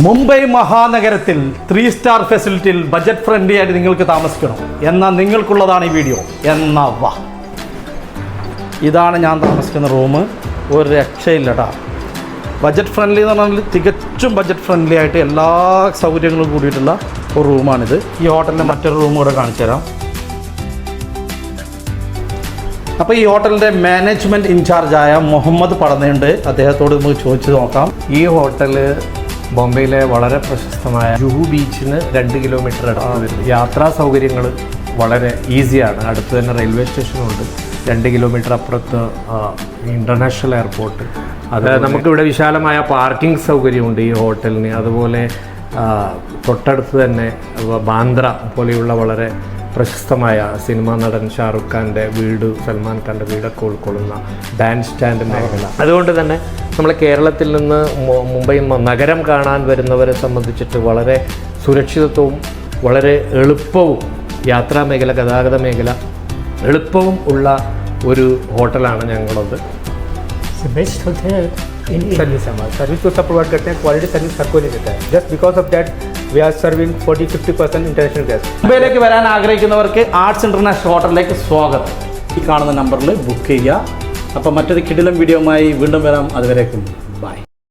മുംബൈ മഹാനഗരത്തിൽ three star ഫെസിലിറ്റിയിൽ budget friendly ആയിട്ട് നിങ്ങൾക്ക് താമസിക്കണം. എന്നാൽ നിങ്ങൾക്കുള്ളതാണ് ഈ വീഡിയോ എന്നാ വാ. ഇതാണ് ഞാൻ താമസിക്കുന്ന റൂം ഒരു രക്ഷയില്ലടാ. ബജറ്റ് ഫ്രണ്ട്ലി എന്ന് പറഞ്ഞാൽ തികച്ചും ബജറ്റ് ഫ്രണ്ട്ലി ആയിട്ട് എല്ലാ സൗകര്യങ്ങളും കൂടിയിട്ടുള്ള ഒരു റൂമാണിത് ഈ ഹോട്ടലിന്റെ മറ്റൊരു റൂം കൂടെ കാണിച്ചു തരാം. അപ്പോൾ ഈ ഹോട്ടലിന്റെ മാനേജ്മെന്റ് ഇൻചാർജായ മുഹമ്മദ് പടന്നുണ്ട് അദ്ദേഹത്തോട് നമുക്ക് ചോദിച്ചു നോക്കാം. ഈ ഹോട്ടൽ ബോംബെയിലെ വളരെ പ്രശസ്തമായ ജുഹു ബീച്ചിന് രണ്ട് കിലോമീറ്റർ അടുത്ത് വരുന്നത് യാത്രാ സൗകര്യങ്ങൾ വളരെ ഈസിയാണ്. അടുത്ത് തന്നെ റെയിൽവേ സ്റ്റേഷനുണ്ട്. രണ്ട് കിലോമീറ്റർ അപ്പുറത്ത് ഇന്റർനാഷണൽ എയർപോർട്ട്. അത് നമുക്കിവിടെ വിശാലമായ പാർക്കിംഗ് സൗകര്യമുണ്ട് ഈ ഹോട്ടലിന്. അതുപോലെ തൊട്ടടുത്ത് തന്നെ ബാന്ദ്ര പോലെയുള്ള വളരെ പ്രശസ്തമായ സിനിമാ നടൻ ഷാറുഖ് ഖാൻ്റെ വീട് സൽമാൻ ഖാൻ്റെ വീടൊക്കെ ഉൾക്കൊള്ളുന്ന ബാൻഡ് സ്റ്റാൻഡ് മേഖല അതുകൊണ്ട് തന്നെ നമ്മളെ കേരളത്തിൽ നിന്ന് മു- മുംബൈ മ- നഗരം കാണാൻ വരുന്നവരെ സംബന്ധിച്ചിട്ട് വളരെ സുരക്ഷിതത്വവും വളരെ എളുപ്പവും യാത്രാ മേഖല ഗതാഗത മേഖല എളുപ്പവും ഉള്ള ഒരു ഹോട്ടലാണ് ഞങ്ങളത് बेस्ट होते हैं इन सर्विस हमारा सर्विस तो सब प्रोवाइड करते हैं क्वालिटी सर्विस हर कोई नहीं देता है just because of that we are serving forty fifty percent international guest മുംബൈയിലേക്ക് വരാൻ ആഗ്രഹിക്കുന്നവർക്ക് ആർട്സ് ഇന്റർനാഷണൽ ഹോട്ടലിലേക്ക് സ്വാഗതം. ഈ കാണുന്ന നമ്പറിൽ ബുക്ക് ചെയ്യുക. അപ്പം മറ്റൊരു കിടിലം വീഡിയോയുമായി വീണ്ടും വരാം. അതുവരേക്കും. ബൈ